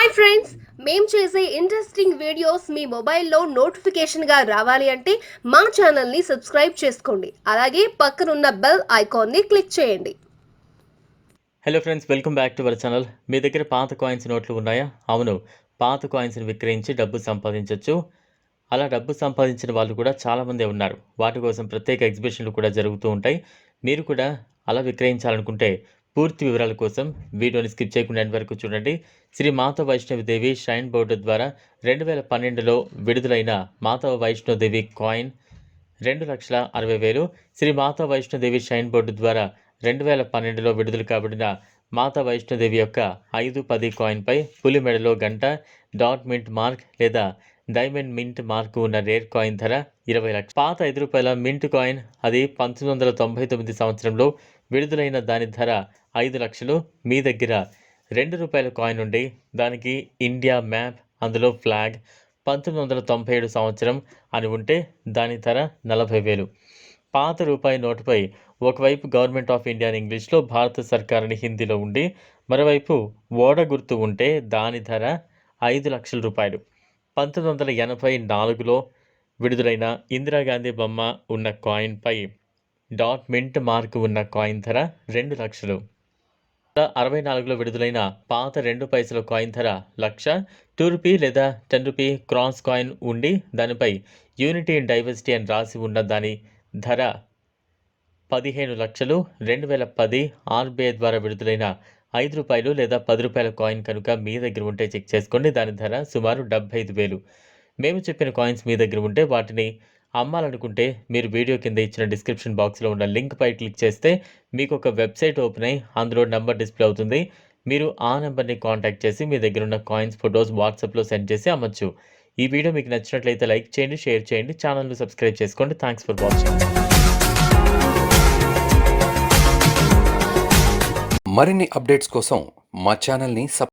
Hi friends మేము చేసే interesting videos మీ మొబైల్లో నోటిఫికేషన్గా రావాలి అంటే మా ఛానల్ని సబ్స్క్రైబ్ చేసుకోండి. అలాగే పక్కనున్న బెల్ ఐకాన్ని క్లిక్ చేయండి. Hello friends welcome back to our channel మీ దగ్గర పాత కాయిన్స్ నోట్లు ఉన్నాయా? అవును పాత కాయిన్స్ని విక్రయించి డబ్బు సంపాదించవచ్చు అలా డబ్బు సంపాదించిన వాళ్ళు కూడా చాలామందే ఉన్నారు. వాటి కోసం ప్రత్యేక ఎగ్జిబిషన్లు కూడా జరుగుతూ ఉంటాయి. మీరు కూడా అలా విక్రయించాలనుకుంటే పూర్తి వివరాల కోసం వీడియోని స్కిప్ చేయకుండా వరకు చూడండి. శ్రీ మాతా వైష్ణవదేవి షైన్ బోర్డు ద్వారా రెండు వేల పన్నెండులో విడుదలైన మాతా వైష్ణోదేవి కాయిన్ రెండు లక్షల అరవై వేలు. శ్రీ మాతా వైష్ణోదేవి షైన్ బోర్డు ద్వారా రెండు వేల పన్నెండులో విడుదల కాబడిన మాతా వైష్ణోదేవి యొక్క ఐదు పది కాయిన్పై పులి మెడలో గంట డాట్ మింట్ మార్క్ లేదా డైమండ్ మింట్ మార్క్ ఉన్న రేర్ కాయిన్ ధర ఇరవై లక్షలు పాత ఐదు రూపాయల మింట్ కాయిన్ అది పంతొమ్మిది వందల తొంభై తొమ్మిది సంవత్సరంలో విడుదలైన దాని ధర ఐదు లక్షలు మీ దగ్గర. రెండు రూపాయల కాయిన్ ఉండి దానికి ఇండియా మ్యాప్ అందులో ఫ్లాగ్ పంతొమ్మిది వందల తొంభై ఏడు సంవత్సరం అని ఉంటే దాని ధర నలభై వేలు. పాత రూపాయి నోటుపై ఒకవైపు గవర్నమెంట్ ఆఫ్ ఇండియా అని ఇంగ్లీష్లో భారత సర్కార్ అని హిందీలో ఉండి మరోవైపు ఓడ గుర్తు ఉంటే దాని ధర ఐదు లక్షల రూపాయలు. పంతొమ్మిది వందల ఎనభై నాలుగులో విడుదలైన ఇందిరాగాంధీ బొమ్మ ఉన్న కాయిన్పై డాట్ మింట్ మార్క్ ఉన్న కాయిన్ ధర రెండు లక్షలు. అరవై నాలుగులో విడుదలైన పాత రెండు పైసల కాయిన్ ధర లక్ష టూ రూపీ లేదా టెన్ రూపీ క్రాస్ కాయిన్ ఉండి దానిపై యూనిటీ అండ్ డైవర్సిటీ అని రాసి ఉన్న దాని ధర పదిహేను లక్షలు రెండు వేల పది ఆర్బీఐ ద్వారా విడుదలైన ఐదు రూపాయలు లేదా పది రూపాయల కాయిన్ కనుక మీ దగ్గర ఉంటే చెక్ చేసుకోండి దాని ధర సుమారు డెబ్బై ఐదు వేలు. మేము చెప్పిన కాయిన్స్ మీ దగ్గర ఉంటే వాటిని అమ్మాలనుకుంటే మీరు వీడియో కింద ఇచ్చిన డిస్క్రిప్షన్ బాక్స్లో ఉన్న లింక్పై క్లిక్ చేస్తే మీకు ఒక వెబ్సైట్ ఓపెన్ అయ్యి అందులో నెంబర్ డిస్ప్లే అవుతుంది. మీరు ఆ నెంబర్ని కాంటాక్ట్ చేసి మీ దగ్గర ఉన్న కాయిన్స్ ఫొటోస్ వాట్సాప్లో సెండ్ చేసి అమ్మచ్చు. ఈ వీడియో మీకు నచ్చినట్లయితే లైక్ చేయండి షేర్ చేయండి ఛానల్ను సబ్స్క్రైబ్ చేసుకోండి. Thanks for watching. మరిన్ని అప్డేట్స్ కోసం మా ఛానల్ని సబ్